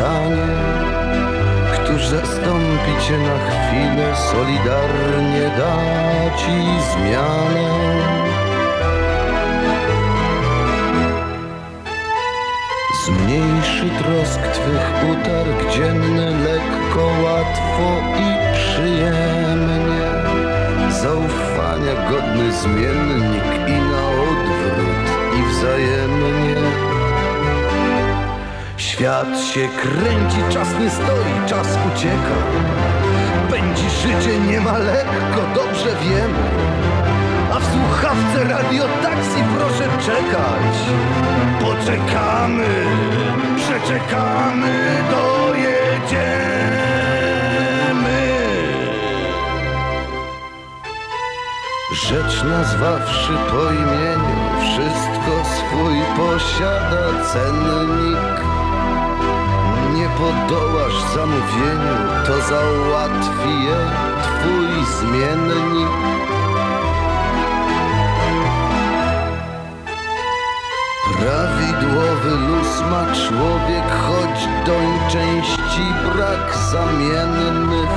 Panie, któż zastąpi Cię na chwilę, solidarnie da Ci zmianę. Zmniejszy trosk Twych utarg dzienny lekko, łatwo i przyjemnie. Zaufania godny zmiennik i na odwrót i wzajemnie. Świat się kręci, czas nie stoi, czas ucieka. Pędzi życie nie ma lekko, dobrze wiemy. A w słuchawce radio taksi proszę czekać. Poczekamy, przeczekamy, dojedziemy. Rzecz nazwawszy po imieniu, wszystko swój posiada cennik. Zamówieniu, to załatwi je twój zmiennik. Prawidłowy luz ma człowiek, choć doń części brak zamiennych.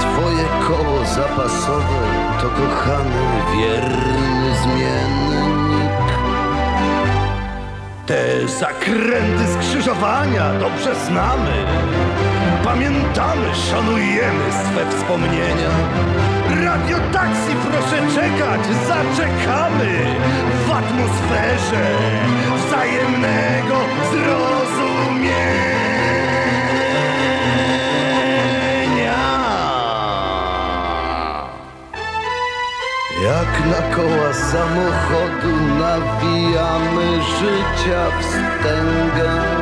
Twoje koło zapasowe to kochany, wierny zmiennik. Te zakręty skrzyżowania dobrze znamy. Pamiętamy, szanujemy swe wspomnienia. Radio taksi proszę czekać, zaczekamy w atmosferze wzajemnego zrozumienia. Jak na koła samochodu nawijamy życia wstęgę.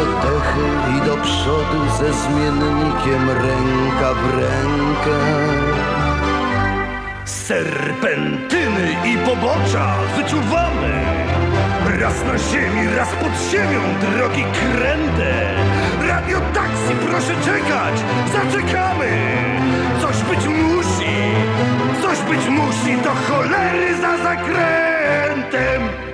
I do przodu ze zmiennikiem ręka w rękę. Serpentyny i pobocza wyczuwamy. Raz na ziemi, raz pod ziemią, drogi kręte. Radio taksi, proszę czekać, zaczekamy. Coś być musi, coś być musi, do cholery za zakręt.